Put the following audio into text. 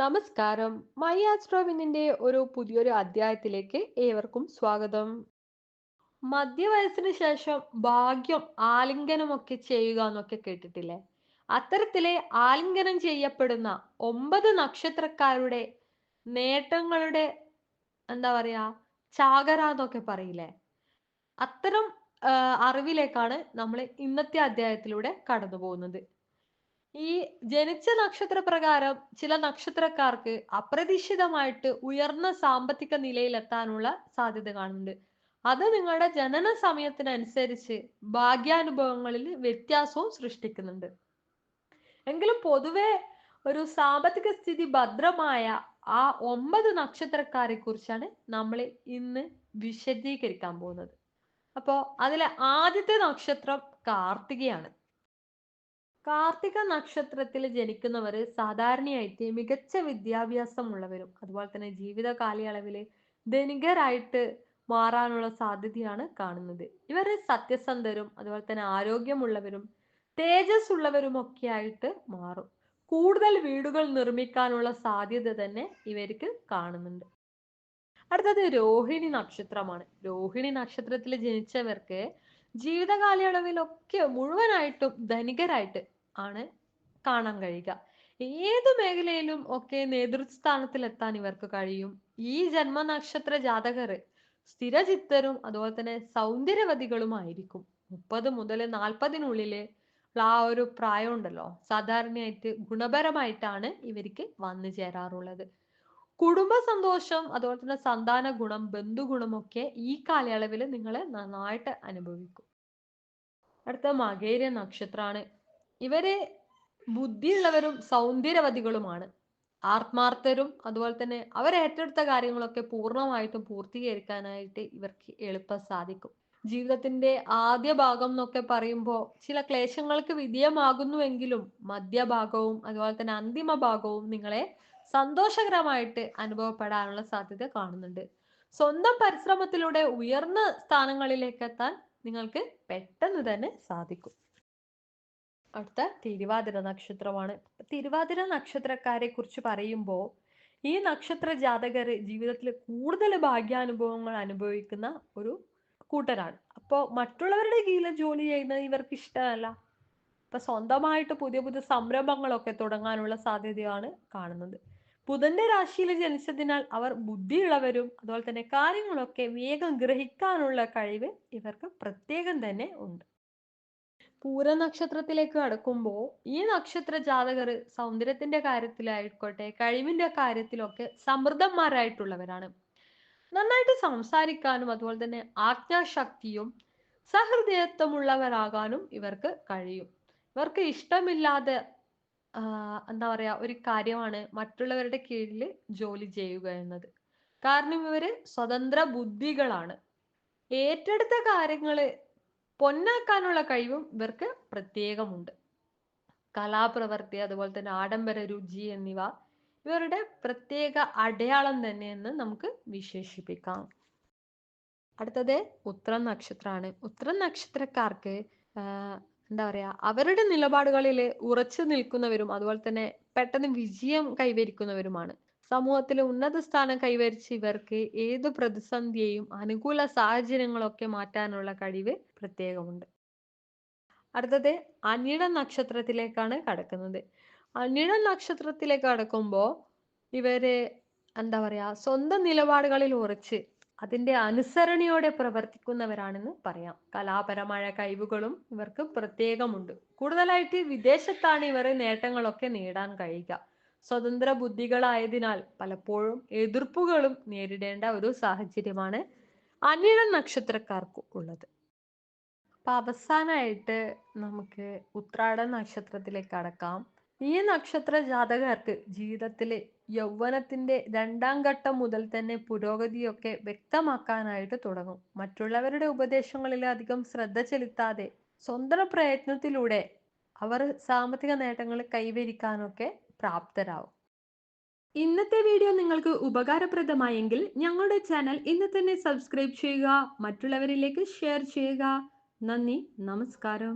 നമസ്കാരം. മൈ ആസ്ട്രോവിനിന്റെ ഒരു പുതിയൊരു അധ്യായത്തിലേക്ക് ഏവർക്കും സ്വാഗതം. മധ്യവയസ്സിന് ശേഷം ഭാഗ്യം ആലിംഗനമൊക്കെ ചെയ്യുക എന്നൊക്കെ കേട്ടിട്ടില്ലേ? അത്തരത്തിലെ ആലിംഗനം ചെയ്യപ്പെടുന്ന ഒമ്പത് നക്ഷത്രക്കാരുടെ നേട്ടങ്ങളുടെ എന്താ പറയാ ചാകര എന്നൊക്കെ പറയില്ലേ? അത്തരം അറിവിലേക്കാണ് നമ്മൾ ഇന്നത്തെ അധ്യായത്തിലൂടെ കടന്നു പോകുന്നത് ഈ ജനിച്ച നക്ഷത്ര പ്രകാരം ചില നക്ഷത്രക്കാർക്ക് അപ്രതീക്ഷിതമായിട്ട് ഉയർന്ന സാമ്പത്തിക നിലയിലെത്താനുള്ള സാധ്യത കാണുന്നുണ്ട്. അത് നിങ്ങളുടെ ജനന സമയത്തിനനുസരിച്ച് ഭാഗ്യാനുഭവങ്ങളിൽ വ്യത്യാസവും സൃഷ്ടിക്കുന്നുണ്ട്. എങ്കിലും പൊതുവെ ഒരു സാമ്പത്തിക സ്ഥിതി ഭദ്രമായ ആ ഒമ്പത് നക്ഷത്രക്കാരെ കുറിച്ചാണ് നമ്മൾ ഇന്ന് വിശദീകരിക്കാൻ പോകുന്നത്. അപ്പോ അതിലെ ആദ്യത്തെ നക്ഷത്രം കാർത്തികയാണ്. കാർത്തിക നക്ഷത്രത്തിൽ ജനിക്കുന്നവർ സാധാരണയായിട്ട് മികച്ച വിദ്യാഭ്യാസം ഉള്ളവരും അതുപോലെ തന്നെ ജീവിത കാലയളവിൽ ധനികരായിട്ട് മാറാനുള്ള സാധ്യതയാണ് കാണുന്നത്. ഇവർ സത്യസന്ധരും അതുപോലെ തന്നെ ആരോഗ്യമുള്ളവരും തേജസ് ഉള്ളവരും ഒക്കെ ആയിട്ട് മാറും. കൂടുതൽ വീടുകൾ നിർമ്മിക്കാനുള്ള സാധ്യത തന്നെ ഇവർക്ക് കാണുന്നുണ്ട്. അടുത്തത് രോഹിണി നക്ഷത്രമാണ്. രോഹിണി നക്ഷത്രത്തിൽ ജനിച്ചവർക്ക് ജീവിത കാലയളവിലൊക്കെ മുഴുവനായിട്ടും ധനികരായിട്ട് ആണ് കാണാൻ കഴിയുക. ഏത് മേഖലയിലും ഒക്കെ നേതൃസ്ഥാനത്തിൽ എത്താൻ ഇവർക്ക് കഴിയും. ഈ ജന്മനക്ഷത്ര ജാതകർ സ്ഥിരചിത്തരും അതുപോലെ തന്നെ സൗന്ദര്യവതികളുമായിരിക്കും. മുപ്പത് മുതൽ നാൽപ്പതിനുള്ളിൽ ആ ഒരു പ്രായം ഉണ്ടല്ലോ സാധാരണയായിട്ട് ഗുണപരമായിട്ടാണ് ഇവർക്ക് വന്നു ചേരാറുള്ളത്. കുടുംബ സന്തോഷം അതുപോലെ തന്നെ സന്താന ഗുണം ബന്ധുഗുണമൊക്കെ ഈ കാലയളവിൽ നിങ്ങൾ നന്നായിട്ട് അനുഭവിക്കും. അടുത്ത മകേര നക്ഷത്രമാണ് ഇവർ ബുദ്ധിയുള്ളവരും സൗന്ദര്യവതികളുമാണ്. ആത്മാർത്ഥരും അതുപോലെ തന്നെ അവർ ഏറ്റെടുത്ത കാര്യങ്ങളൊക്കെ പൂർണമായിട്ടും പൂർത്തീകരിക്കാനായിട്ട് ഇവർക്ക് എളുപ്പം സാധിക്കും. ജീവിതത്തിന്റെ ആദ്യ ഭാഗം എന്നൊക്കെ പറയുമ്പോൾ ചില ക്ലേശങ്ങൾക്ക് വിധേയമാകുന്നുവെങ്കിലും മധ്യഭാഗവും അതുപോലെ തന്നെ അന്തിമ ഭാഗവും നിങ്ങളെ സന്തോഷകരമായിട്ട് അനുഭവപ്പെടാനുള്ള സാധ്യത കാണുന്നുണ്ട്. സ്വന്തം പരിശ്രമത്തിലൂടെ ഉയർന്ന സ്ഥാനങ്ങളിലേക്ക് എത്താൻ നിങ്ങൾക്ക് പെട്ടെന്ന് തന്നെ സാധിക്കും. അടുത്ത തിരുവാതിര നക്ഷത്രമാണ്. തിരുവാതിര നക്ഷത്രക്കാരെ കുറിച്ച് പറയുമ്പോൾ ഈ നക്ഷത്ര ജാതകർ ജീവിതത്തിൽ കൂടുതൽ ഭാഗ്യാനുഭവങ്ങൾ അനുഭവിക്കുന്ന ഒരു കൂട്ടരാണ്. അപ്പോൾ മറ്റുള്ളവരുടെ കീഴിൽ ജോലി ചെയ്യുന്നത് ഇവർക്ക് ഇഷ്ടമല്ല. ഇപ്പൊ സ്വന്തമായിട്ട് പുതിയ പുതിയ സംരംഭങ്ങളൊക്കെ തുടങ്ങാനുള്ള സാധ്യതയാണ് കാണുന്നത്. ബുധന്റെ രാശിയിൽ ജനിച്ചതിനാൽ അവർ ബുദ്ധിയുള്ളവരും അതുപോലെ തന്നെ കാര്യങ്ങളൊക്കെ വേഗം ഗ്രഹിക്കാനുള്ള കഴിവ് ഇവർക്ക് പ്രത്യേകം തന്നെ ഉണ്ട്. പൂര നക്ഷത്രത്തിലേക്ക് കടക്കുമ്പോൾ ഈ നക്ഷത്ര ജാതകർ സൗന്ദര്യത്തിന്റെ കാര്യത്തിലായിക്കോട്ടെ കഴിവിന്റെ കാര്യത്തിലൊക്കെ സമൃദ്ധന്മാരായിട്ടുള്ളവരാണ്. നന്നായിട്ട് സംസാരിക്കാനും അതുപോലെ തന്നെ ആജ്ഞാശക്തിയും സഹൃദയത്വമുള്ളവരാകാനും ഇവർക്ക് കഴിയും. ഇവർക്ക് ഇഷ്ടമില്ലാതെ എന്താ പറയാ ഒരു കാര്യമാണ് മറ്റുള്ളവരുടെ കീഴിൽ ജോലി ചെയ്യുക എന്നത്. കാരണം ഇവർ സ്വതന്ത്ര ബുദ്ധികളാണ്. ഏറ്റെടുത്ത കാര്യങ്ങൾ പൊന്നാക്കാനുള്ള കഴിവും ഇവർക്ക് പ്രത്യേകമുണ്ട്. കലാപ്രവർത്തി അതുപോലെ തന്നെ ആഡംബര രുചി എന്നിവ ഇവരുടെ പ്രത്യേക അടയാളം തന്നെയെന്ന് നമുക്ക് വിശേഷിപ്പിക്കാം. അടുത്തത് ഉത്രം നക്ഷത്രമാണ്. ഉത്രം നക്ഷത്രക്കാർക്ക് എന്താ പറയാ അവരുടെ നിലപാടുകളിൽ ഉറച്ചു നിൽക്കുന്നവരും അതുപോലെ തന്നെ പെട്ടെന്ന് വിജയം കൈവരിക്കുന്നവരുമാണ്. സമൂഹത്തിൽ ഉന്നത സ്ഥാനം കൈവരിച്ച ഇവർക്ക് ഏത് പ്രതിസന്ധിയെയും അനുകൂല സാഹചര്യങ്ങളൊക്കെ മാറ്റാനുള്ള കഴിവ് പ്രത്യേകമുണ്ട്. അടുത്തത് അനിഴ നക്ഷത്രത്തിലേക്കാണ് കടക്കുന്നത്. അനിഴ നക്ഷത്രത്തിലേക്ക് കടക്കുമ്പോൾ ഇവർ എന്താ പറയാ സ്വന്തം നിലപാടുകളിൽ ഉറച്ച് അതിന്റെ അനുസരണയോടെ പ്രവർത്തിക്കുന്നവരാണെന്ന് പറയാം. കലാപരമായ കഴിവുകളും ഇവർക്ക് പ്രത്യേകമുണ്ട്. കൂടുതലായിട്ട് വിദേശത്താണ് ഇവർ നേട്ടങ്ങളൊക്കെ നേടാൻ കഴിയുക. സ്വതന്ത്ര ബുദ്ധികളായതിനാൽ പലപ്പോഴും എതിർപ്പുകളും നേരിടേണ്ട ഒരു സാഹചര്യമാണ് അനിഴ നക്ഷത്രക്കാർക്ക് ഉള്ളത്. അപ്പൊ അവസാനമായിട്ട് നമുക്ക് ഉത്രാട നക്ഷത്രത്തിലേക്ക് കടക്കാം. ഈ നക്ഷത്ര ജാതകർക്ക് ജീവിതത്തിലെ യൗവനത്തിന്റെ രണ്ടാം ഘട്ടം മുതൽ തന്നെ പുരോഗതിയൊക്കെ വ്യക്തമാക്കാനായിട്ട് തുടങ്ങും. മറ്റുള്ളവരുടെ ഉപദേശങ്ങളിൽ അധികം ശ്രദ്ധ ചെലുത്താതെ സ്വന്തം പ്രയത്നത്തിലൂടെ അവർ സാമ്പത്തിക നേട്ടങ്ങൾ കൈവരിക്കാനൊക്കെ പ്രാപ്തരാകും ഇന്നത്തെ വീഡിയോ നിങ്ങൾക്ക് ഉപകാരപ്രദമായെങ്കിൽ ഞങ്ങളുടെ ചാനൽ ഇന്ന് തന്നെ സബ്സ്ക്രൈബ് ചെയ്യുക മറ്റുള്ളവരിലേക്ക് ഷെയർ ചെയ്യുക. നന്ദി നമസ്കാരം.